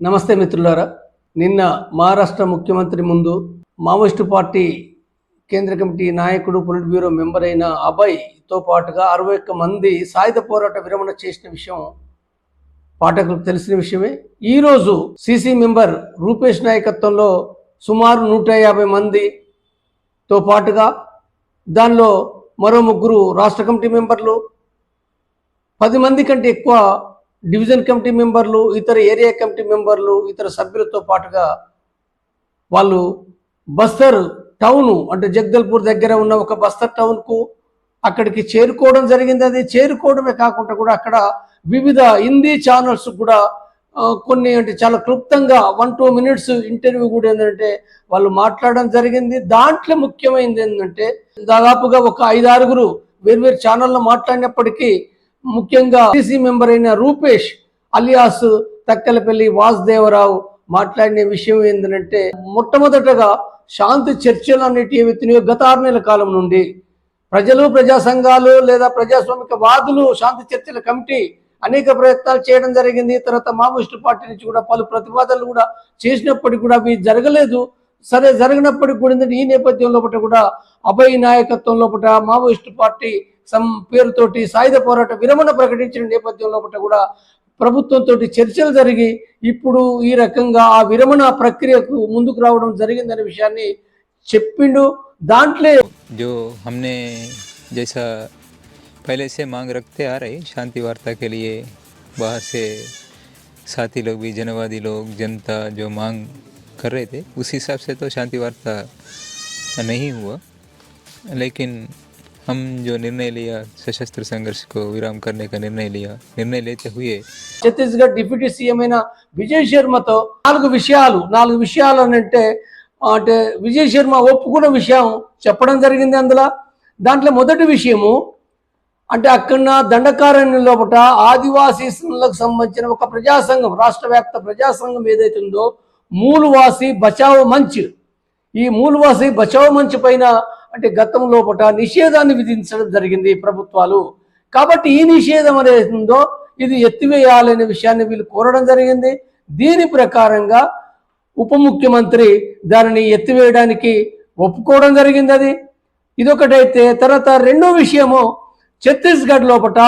నమస్తే మిత్రులారా. నిన్న మహారాష్ట్ర ముఖ్యమంత్రి ముందు మావోయిస్టు పార్టీ కేంద్ర కమిటీ నాయకుడు పొలిట్ బ్యూరో మెంబర్ అయిన అభయ్తో పాటుగా అరవై ఒక్క మంది సాయుధ పోరాట విరమణ చేసిన విషయం పాఠకులకు తెలిసిన విషయమే. ఈరోజు సిసి మెంబర్ రూపేష్ నాయకత్వంలో సుమారు నూట యాభై మందితో పాటుగా దానిలో మరో ముగ్గురు రాష్ట్ర కమిటీ మెంబర్లు పది మంది కంటే ఎక్కువ డివిజన్ కమిటీ మెంబర్లు ఇతర ఏరియా కమిటీ మెంబర్లు ఇతర సభ్యులతో పాటుగా వాళ్ళు బస్తర్ టౌన్ అంటే జగదల్పూర్ దగ్గర ఉన్న ఒక బస్తర్ టౌన్కు అక్కడికి చేరుకోవడం జరిగింది. అది చేరుకోవడమే కాకుండా కూడా అక్కడ వివిధ హిందీ ఛానల్స్ కూడా కొన్ని అంటే చాలా క్లుప్తంగా వన్ టూ మినిట్స్ ఇంటర్వ్యూ కూడా ఏంటంటే వాళ్ళు మాట్లాడడం జరిగింది. దాంట్లో ముఖ్యమైనది ఏంటంటే దాదాపుగా ఒక ఐదు ఆరుగురు వేర్వేరు ఛానల్లో మాట్లాడినప్పటికీ ముఖ్యంగా టీసీ మెంబర్ అయిన రూపేష్ అలియాస్ తక్కలపల్లి వాసుదేవరావు మాట్లాడిన విషయం ఏంటంటే మొట్టమొదటగా శాంతి చర్చలు అనేటివి ఎత్తినాయో గత ఆరు నెలల కాలం నుండి ప్రజలు ప్రజా సంఘాలు లేదా ప్రజాస్వామిక వాదులు శాంతి చర్చల కమిటీ అనేక ప్రయత్నాలు చేయడం జరిగింది. తర్వాత మావోయిస్టు పార్టీ నుంచి కూడా పలు ప్రతిపాదనలు కూడా చేసినప్పటికీ కూడా అవి జరగలేదు. సరే జరిగినప్పటికీ కూడా ఏంటంటే ఈ నేపథ్యం లోపల కూడా అభయ నాయకత్వం లోపల మావోయిస్టు పార్టీ సం పేరుతోటి సాయుధ పోరాట విరమణ ప్రకటించిన నేపథ్యం లోపల కూడా ప్రభుత్వంతో చర్చలు జరిగి ఇప్పుడు ఈ రకంగా ఆ విరమణ ప్రక్రియకు ముందుకు రావడం జరిగిందనే విషయాన్ని చెప్పిండు దాంట్లో जो हमने जैसा पहले से मांग रखते आ रहे शांति वार्ता के लिए बाहर से साथी लोग भी जनवादी लोग जनता जो मांग कर रहे थे उस हिसाब से तो शांति वार्ता नहीं हुआ लेकिन हम जो निर्णय लिया सशस्त्र संघर्ष को विराम करने का निर्णय लिया निर्णय लेते हुए ఛత్తీస్గఢ్ డిప్యూటీ సీఎం అయిన విజయ్ శర్మతో నాలుగు విషయాలు నాలుగు విషయాలు అని అంటే అంటే విజయ్ శర్మ ఒప్పుకున్న విషయం చెప్పడం జరిగింది అందులో దాంట్లో మొదటి విషయము అంటే అక్కడ దండకారణ్యం లోపల ఆదివాసీలకు సంబంధించిన ఒక ప్రజా సంఘం రాష్ట్ర వ్యాప్త ప్రజా సంఘం ఏదైతే ఉందో మూలువాసి బచావ్ మంచ్ ఈ మూలువాసి బచావ్ మంచ్ పైన అంటే గతం లోపల నిషేధాన్ని విధించడం జరిగింది ప్రభుత్వాలు. కాబట్టి ఈ నిషేధం అనేది ఉందో ఇది ఎత్తివేయాలనే విషయాన్ని వీళ్ళు కోరడం జరిగింది. దీని ప్రకారంగా ఉప ముఖ్యమంత్రి దానిని ఎత్తివేయడానికి ఒప్పుకోవడం జరిగింది అది. ఇదొకటైతే తర్వాత రెండో విషయము ఛత్తీస్గఢ్ లోపట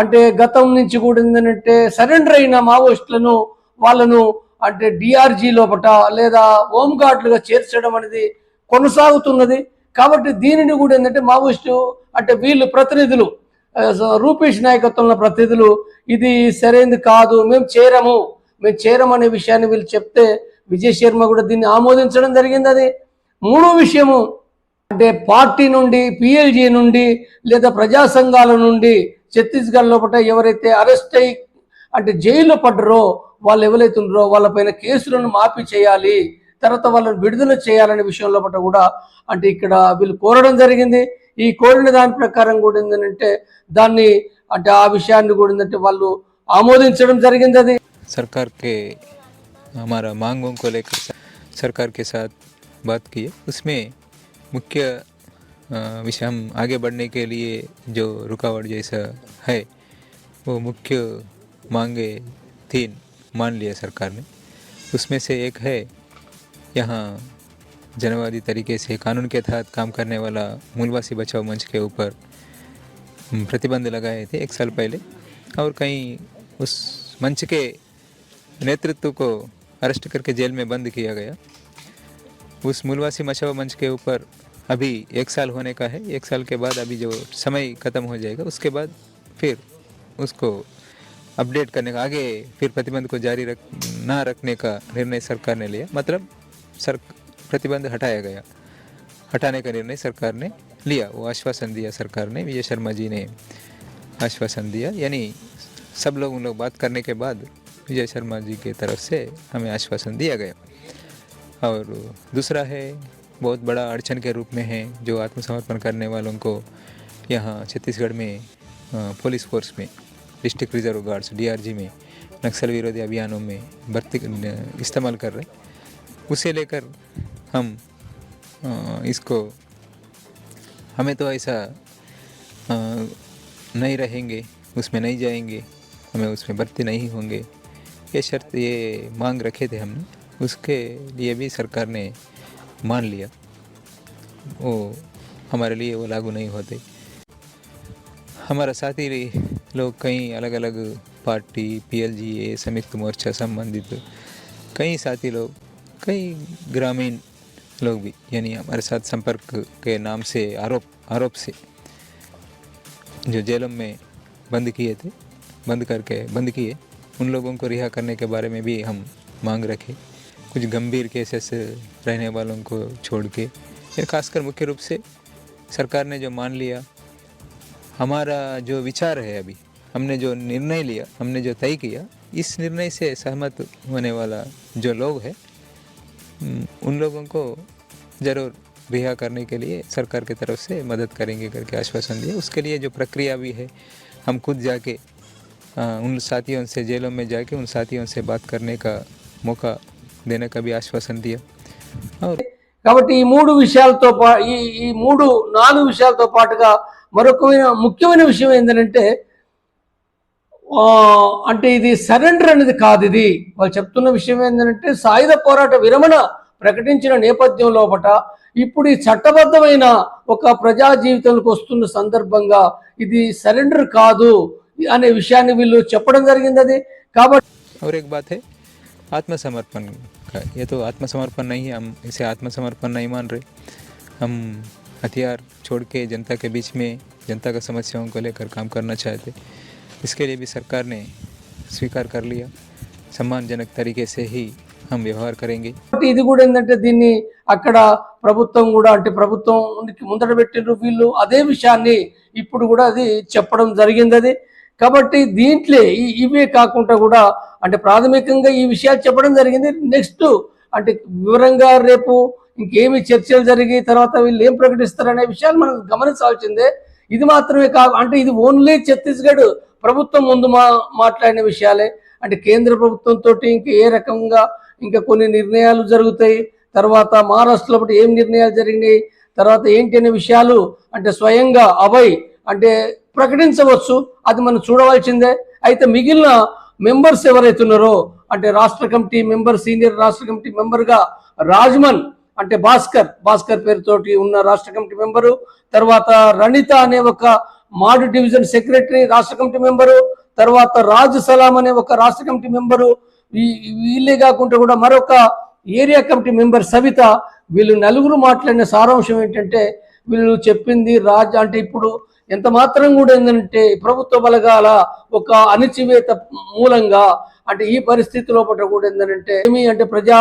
అంటే గతం నుంచి కూడా ఏంటంటే సరెండర్ అయిన మావోయిస్టులను వాళ్ళను అంటే డిఆర్జీ లోపట లేదా హోంగార్డులుగా చేర్చడం అనేది కొనసాగుతున్నది. కాబట్టి దీనిని కూడా ఏంటంటే మావోయిస్టు అంటే వీళ్ళు ప్రతినిధులు రూపేష్ నాయకత్వంలో ప్రతినిధులు ఇది సరైనది కాదు మేము చేరము మేము చేరమనే విషయాన్ని వీళ్ళు చెప్తే విజయ్ శర్మ కూడా దీన్ని ఆమోదించడం జరిగింది అది మూడో విషయము అంటే పార్టీ నుండి పిఎల్జీ నుండి లేదా ప్రజా సంఘాల నుండి ఛత్తీస్గఢ్ లోపల ఎవరైతే అరెస్ట్ అయ్యి అంటే జైల్లో పడ్డరో వాళ్ళు ఎవరైతే ఉన్నారో వాళ్ళపైన కేసులను మాఫీ చేయాలి. తర్వాత వాళ్ళని విడుదల చేయాలనే విషయం లోపల కూడా అంటే ఇక్కడ వీళ్ళు కోరడం జరిగింది ఈ కోరిన దాని ప్రకారం కూడా ఏంటంటే దాన్ని అంటే ఆ విషయాన్ని కూడా ఏంటంటే వాళ్ళు ఆమోదించడం జరిగింది అది सरकार के हमारा मांगों को लेकर स- सरकार के साथ बात की है उसमें मुख्य अ, विषय हम आगे बढ़ने के लिए जो रुकावट जैसा है वो मुख्य मांगे तीन मान लिया सरकार ने उसमें से एक है यहाँ जनवादी तरीके से कानून के तहत काम करने वाला मूलवासी बचाव मंच के ऊपर प्रतिबंध लगाए थे एक साल पहले और कहीं उस मंच के नेतृत्व को अरेस्ट करके जेल में बंद किया गया। उस मूलवासी मचाव मंच के ऊपर अभी एक साल होने का है। एक साल के बाद अभी जो समय ख़त्म हो जाएगा, उसके बाद फिर उसको अपडेट करने का, आगे फिर प्रतिबंध को जारी रख, ना रखने का निर्णय सरकार ने लिया। मतलब सर, प्रतिबंध हटाया गया। हटाने का निर्णय सरकार ने लिया, वो आश्वासन दिया सरकार ने, विजय शर्मा जी ने आश्वासन दिया। यानी सब लोग उन लोग बात करने के बाद विजय शर्मा जी की तरफ़ से हमें आश्वासन दिया गया। और दूसरा है, बहुत बड़ा अड़चन के रूप में है, जो आत्मसमर्पण करने वालों को यहाँ छत्तीसगढ़ में पुलिस फोर्स में, डिस्ट्रिक्ट रिज़र्व गार्ड्स, डीआरजी में, नक्सल विरोधी अभियानों में भर्ती इस्तेमाल कर रहे उसे लेकर हम इसको, हमें तो ऐसा नहीं रहेंगे, उसमें नहीं जाएँगे, हमें उसमें भर्ती नहीं होंगे। ये शर्त, ये मांग रखे थे हमने, उसके लिए भी सरकार ने मान लिया। वो हमारे लिए वो लागू नहीं होते। हमारा साथी लोग कई अलग अलग पार्टी, पीएलजी, ये संयुक्त मोर्चा संबंधित कई साथी लोग कई ग्रामीण लोग भी, यानी हमारे साथ संपर्क के नाम से, आरोप आरोप से, जो जेलों में बंद किए थे, बंद करके, बंद किए, उन लोगों को रिहा करने के बारे में भी हम मांग रखे। कुछ गंभीर केसेस रहने वालों को छोड़ के फिर खासकर मुख्य रूप से सरकार ने जो मान लिया, हमारा जो विचार है अभी, हमने जो निर्णय लिया, हमने जो तय किया, इस निर्णय से सहमत होने वाला जो लोग हैं उन लोगों को ज़रूर रिहा करने के लिए सरकार की तरफ से मदद करेंगे करके आश्वासन दिया उसके लिए जो प्रक्रिया भी है हम खुद जाके अ, उन साथियों से जेलों में जाके उन साथियों से बात करने का मौका देने का भी आश्वासन दिया और కాబట్టి ఈ మూడు విషయాలతో పా ఈ ఈ మూడు నాలుగు విషయాలతో పాటుగా మరొక ముఖ్యమైన విషయం ఏంటంటే ఆ, అంటే ఇది సరెండర్ అనేది కాదు ఇది వాళ్ళు చెప్తున్న విషయం ఏంటంటే సాయుధ పోరాట విరమణ ప్రకటించిన నేపథ్యం లోపట ఇప్పుడు ఈ చట్టబద్ధమైన ఒక ప్రజా జీవితంలోకి వస్తున్న సందర్భంగా ఇది సరెండర్ కాదు అనే విషయాన్ని వీళ్ళు చెప్పడం జరిగింది అది కాబట్టి और एक बात है आत्मसमर्पण का ये तो आत्मसमर्पण नहीं है हम इसे आत्मसमर्पण नहीं मान रहे हम हथियार छोड़ के जनता के बीच में जनता का समस्याओं को लेकर काम करना चाहते इसके लिए भी सरकार ने स्वीकार कर लिया सम्मानजनक तरीके से ही हम व्यवहार करेंगे కాబట్టి ఇది కూడా ఏంటంటే దీన్ని అక్కడ ప్రభుత్వం కూడా అంటే ప్రభుత్వం ముందట పెట్టిండ్రు వీళ్ళు అదే విషయాన్ని ఇప్పుడు కూడా అది చెప్పడం జరిగింది అది కాబట్టి దీంట్లో ఈ- ఇవే కాకుండా కూడా అంటే ప్రాథమికంగా ఈ విషయాలు చెప్పడం జరిగింది నెక్స్ట్ అంటే వివరంగా రేపు ఇంకేమి చర్చలు జరిగి తర్వాత వీళ్ళు ఏం ప్రకటిస్తారనే విషయాలు మనం గమనించాల్సిందే ఇది మాత్రమే కాదు అంటే ఇది ఓన్లీ ఛత్తీస్గఢ్ ప్రభుత్వం ముందు మా మాట్లాడిన విషయాలే. అంటే కేంద్ర ప్రభుత్వంతో ఇంకా ఏ రకంగా ఇంకా కొన్ని నిర్ణయాలు జరుగుతాయి. తర్వాత మహారాష్ట్రలో ఏం నిర్ణయాలు జరిగినాయి. తర్వాత ఏంటి అనే విషయాలు అంటే స్వయంగా అభయ్ అంటే ప్రకటించవచ్చు. అది మనం చూడవలసిందే. అయితే మిగిలిన మెంబర్స్ ఎవరైతే ఉన్నారో అంటే రాష్ట్ర కమిటీ మెంబర్ సీనియర్ రాష్ట్ర కమిటీ మెంబర్గా రాజ్మన్ అంటే భాస్కర్ భాస్కర్ పేరుతోటి ఉన్న రాష్ట్ర కమిటీ మెంబరు తర్వాత రణిత అనే ఒక మాడు డివిజన్ సెక్రటరీ రాష్ట్ర కమిటీ మెంబరు తర్వాత రాజు సలాం అనే ఒక రాష్ట్ర కమిటీ మెంబరు వీళ్ళే కాకుండా కూడా మరొక ఏరియా కమిటీ మెంబర్ సవిత వీళ్ళు నలుగురు మాట్లాడిన సారాంశం ఏంటంటే వీళ్ళు చెప్పింది రాజ్ అంటే ఇప్పుడు ఎంత మాత్రం కూడా ఏంటంటే ప్రభుత్వ బలగాల ఒక అణిచివేత మూలంగా అంటే ఈ పరిస్థితి లోపల కూడా ఏంటంటే ఏమి అంటే ప్రజా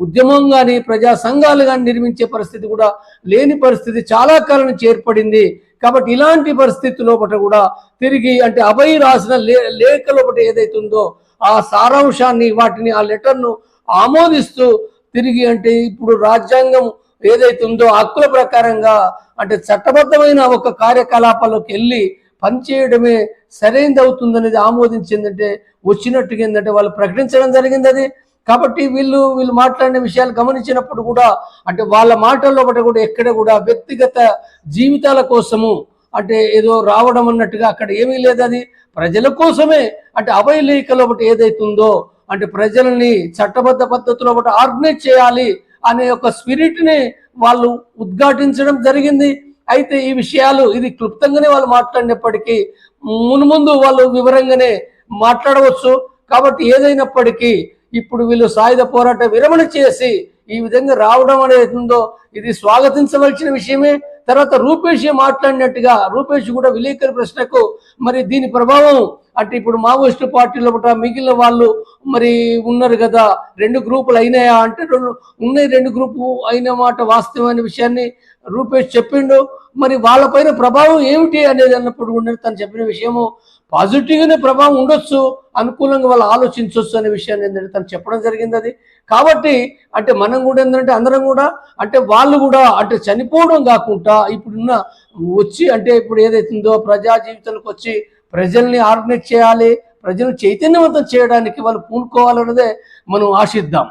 ఉద్యమం కానీ ప్రజా సంఘాలు కానీ నిర్మించే పరిస్థితి కూడా లేని పరిస్థితి చాలా కాలం నుంచి ఏర్పడింది. కాబట్టి ఇలాంటి పరిస్థితి లోపల కూడా తిరిగి అంటే అభయ్ రాసిన లే లేఖ లోపల ఏదైతుందో ఆ సారాంశాన్ని వాటిని ఆ లెటర్ను ఆమోదిస్తూ తిరిగి అంటే ఇప్పుడు రాజ్యాంగం ఏదైతుందో ఉందో హక్కుల ప్రకారంగా అంటే చట్టబద్ధమైన ఒక కార్యకలాపాల్లోకి వెళ్ళి పనిచేయడమే సరైనది అవుతుందనేది ఆమోదించిందంటే వచ్చినట్టుగా ఏంటంటే వాళ్ళు ప్రకటించడం జరిగింది అది కాబట్టి వీళ్ళు వీళ్ళు మాట్లాడిన విషయాలు గమనించినప్పుడు కూడా అంటే వాళ్ళ మాటల్లో ఒకటి కూడా ఎక్కడ కూడా వ్యక్తిగత జీవితాల కోసము అంటే ఏదో రావడం అన్నట్టుగా అక్కడ ఏమీ లేదు అది ప్రజల కోసమే అంటే అభయలేఖలో ఒకటి ఏదైతుందో అంటే ప్రజల్ని చట్టబద్ధ పద్ధతిలో ఒకటి ఆర్గనైజ్ చేయాలి అనే ఒక స్పిరిట్ని వాళ్ళు ఉద్ఘాటించడం జరిగింది. అయితే ఈ విషయాలు ఇది క్లుప్తంగానే వాళ్ళు మాట్లాడినప్పటికీ మున్ముందు వాళ్ళు వివరంగానే మాట్లాడవచ్చు. కాబట్టి ఏదైనప్పటికీ ఇప్పుడు వీళ్ళు సాయుధ పోరాట విరమణ చేసి ఈ విధంగా రావడం అనేది ఉందో ఇది స్వాగతించవలసిన విషయమే. తర్వాత రూపేష్ మాట్లాడినట్టుగా రూపేష్ కూడా విలేకరి ప్రశ్నకు మరి దీని ప్రభావం అంటే ఇప్పుడు మావోయిస్టు పార్టీలో మిగిలిన వాళ్ళు మరి ఉన్నారు కదా రెండు గ్రూపులు అయినాయా అంటే రెండు ఉన్నాయి రెండు గ్రూపు అయిన మాట వాస్తవమైన విషయాన్ని రూపేష్ చెప్పిండు. మరి వాళ్ళపైన ప్రభావం ఏమిటి అనేది అన్నప్పుడు కూడా తను చెప్పిన విషయము పాజిటివ్గానే ప్రభావం ఉండొచ్చు అనుకూలంగా వాళ్ళు ఆలోచించవచ్చు అనే విషయాన్ని ఏంటంటే తను చెప్పడం జరిగింది అది. కాబట్టి అంటే మనం కూడా ఏంటంటే అందరం కూడా అంటే వాళ్ళు కూడా అంటే చనిపోవడం కాకుండా ఇప్పుడున్న వచ్చి అంటే ఇప్పుడు ఏదైతుందో ప్రజా జీవితంలోకి వచ్చి ప్రజల్ని ఆర్గనైజ్ చేయాలి ప్రజలు చైతన్యవంతం చేయడానికి వాళ్ళు పూనుకోవాలన్నదే మనం ఆశిద్దాం.